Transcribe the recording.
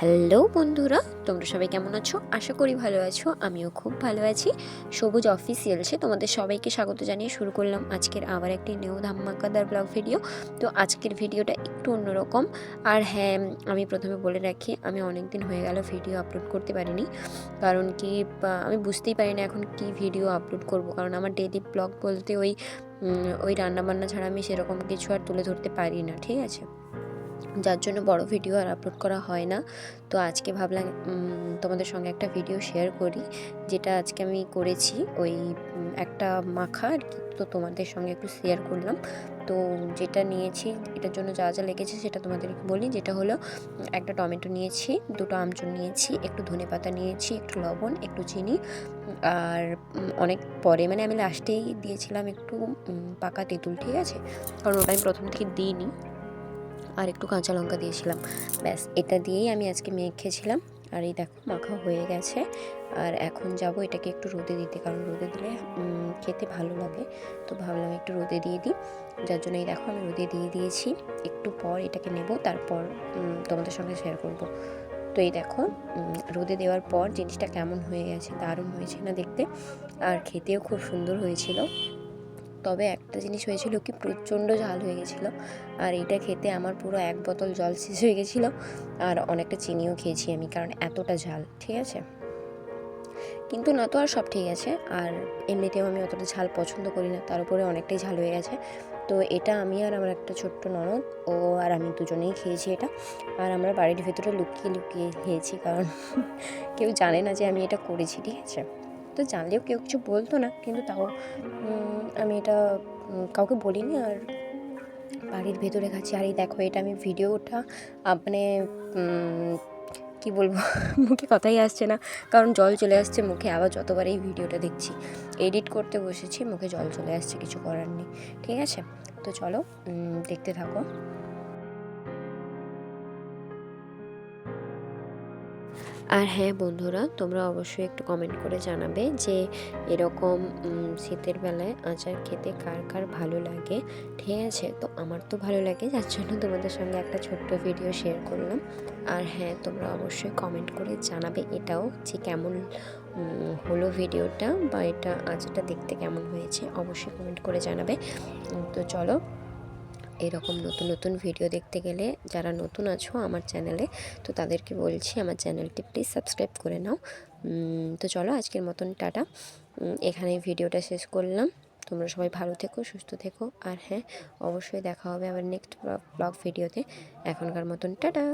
Hello বন্ধুরা, তোমরা সবাই কেমন আছো? আশা করি ভালো আছো, আমিও খুব ভালো আছি। সবুজ অফিসিয়ালসে তোমাদের সবাইকে স্বাগত জানিয়ে শুরু করলাম আজকের আবার একটি নিউ ধাম্মাকাদার ব্লগ ভিডিও তো আজকের ভিডিওটা একটু অন্যরকম। আর হ্যাঁ আমি প্রথমে বলে রাখি, আমি অনেক দিন হয়ে গেল ভিডিও আপলোড করতে পারিনি। কারণ কি আমি বুঝতেই পারি না এখন কি ভিডিও আপলোড করব। কারণ আমার ডেলি ব্লগ বলতে ওই ওই রান্নাবান্না ছাড়া আমি সেরকম কিছু আর তুলে ধরতে পারি না, ঠিক আছে? যার জন্য বড় ভিডিও আর আপলোড করা হয় না। তো আজকে ভাবলাম তোমাদের সঙ্গে একটা ভিডিও শেয়ার করি, যেটা আজকে আমি করেছি। ওই একটা মাখা আর কি, তো তোমাদের সঙ্গে একটু শেয়ার করলাম। তো যেটা নিয়েছি, এটার জন্য যা যা লেগেছে সেটা তোমাদেরকে বলি। যেটা হলো, একটা টমেটো নিয়েছি, দুটো আমচুর নিয়েছি, একটু ধনেপাতা নিয়েছি, একটু লবণ, একটু চিনি, আর অনেক পরে মানে আমি লাস্টেই দিয়েছিলাম একটু পাকা তেঁতুল, ঠিক আছে? কারণ ওটা আমি প্রথম থেকে দিইনি। আর একটু কাঁচা লঙ্কা দিয়েছিলাম। ব্যাস, এটা দিয়েই আমি আজকে মেখেছিলাম আর এই দেখো, মাখা হয়ে গেছে। আর এখন যাব এটাকে একটু রোদে দিতে, কারণ রোদে দিলে খেতে ভালো লাগে। তো ভাবলাম একটু রোদে দিয়ে দিই। যার জন্য এই দেখো, আমি রোদে দিয়ে দিয়েছি। একটু পর এটাকে নেব, তারপর তোমাদের সঙ্গে শেয়ার করব। তো এই দেখো রোদে দেওয়ার পর জিনিসটা কেমন হয়ে গেছে, দারুণ হয়েছে না দেখতে। আর খেতেও খুব সুন্দর হয়েছিল। তবে একটা জিনিস হয়েছিল কি, প্রচণ্ড ঝাল হয়ে গেছিল। আর এটা খেতে আমার পুরো এক বোতল জল শেষ হয়ে গেছিল। আর অনেকটা চিনিও খেয়েছি আমি, কারণ এতটা ঝাল, ঠিক আছে? কিন্তু না তো, আর সব ঠিক আছে। আর এমনিতেও আমি অতটা ঝাল পছন্দ করি না, তার উপরে অনেকটাই ঝাল হয়ে গেছে। তো এটা আমি আর আমার একটা ছোট্ট ননদ, ও আর আমি দুজনেই খেয়েছি এটা। আর আমরা বাড়ির ভেতরে লুকিয়ে লুকিয়ে খেয়েছি, কারণ কেউ জানে না যে আমি এটা করেছি, ঠিক আছে? তো জানলেও কেউ কিছু বলতো না কিন্তু তাও আমি এটা কাউকে বলিনি। আর বাড়ির ভেতরে খাচ্ছি আর এই দেখো এটা আমি ভিডিওটা আহ, মানে কি বলব মুখে কথাই আসছে না কারণ জল চলে আসছে মুখে আবার যতবার এই ভিডিওটা দেখছি এডিট করতে বসেছি মুখে জল চলে আসছে কিছু করার নেই ঠিক আছে? তো চলো দেখতে থাকো। আর হ্যাঁ বন্ধুরা, তোমরা অবশ্যই একটু কমেন্ট করে জানাবে যে এরকম শীতের বেলায় আচার খেতে কার কার ভালো লাগে। ঠিক আছে, তো আমার তো ভালো লাগে, যার জন্য তোমাদের সঙ্গে একটা ছোট্ট ভিডিও শেয়ার করলাম। আর হ্যাঁ তোমরা অবশ্যই কমেন্ট করে জানাবে এটাও যে কেমন হলো ভিডিওটা বা এটা আচারটা দেখতে কেমন হয়েছে। অবশ্যই কমেন্ট করে জানাবে। তো চলো এরকম নতুন নতুন ভিডিও দেখতে গেলে যারা নতুন আছো আমার চ্যানেলে তো তাদেরকে বলছি আমার চ্যানেলটি প্লিজ সাবস্ক্রাইব করে নাও। তো চলো আজকের মতন টাটা। এখানে ভিডিওটা শেষ করলাম। তোমরা সবাই ভালো থেকো, সুস্থ থেকো। আর হ্যাঁ অবশ্যই দেখা হবে আবার নেক্সট ব্লগ ভিডিওতে এখনকার মতন টাটা।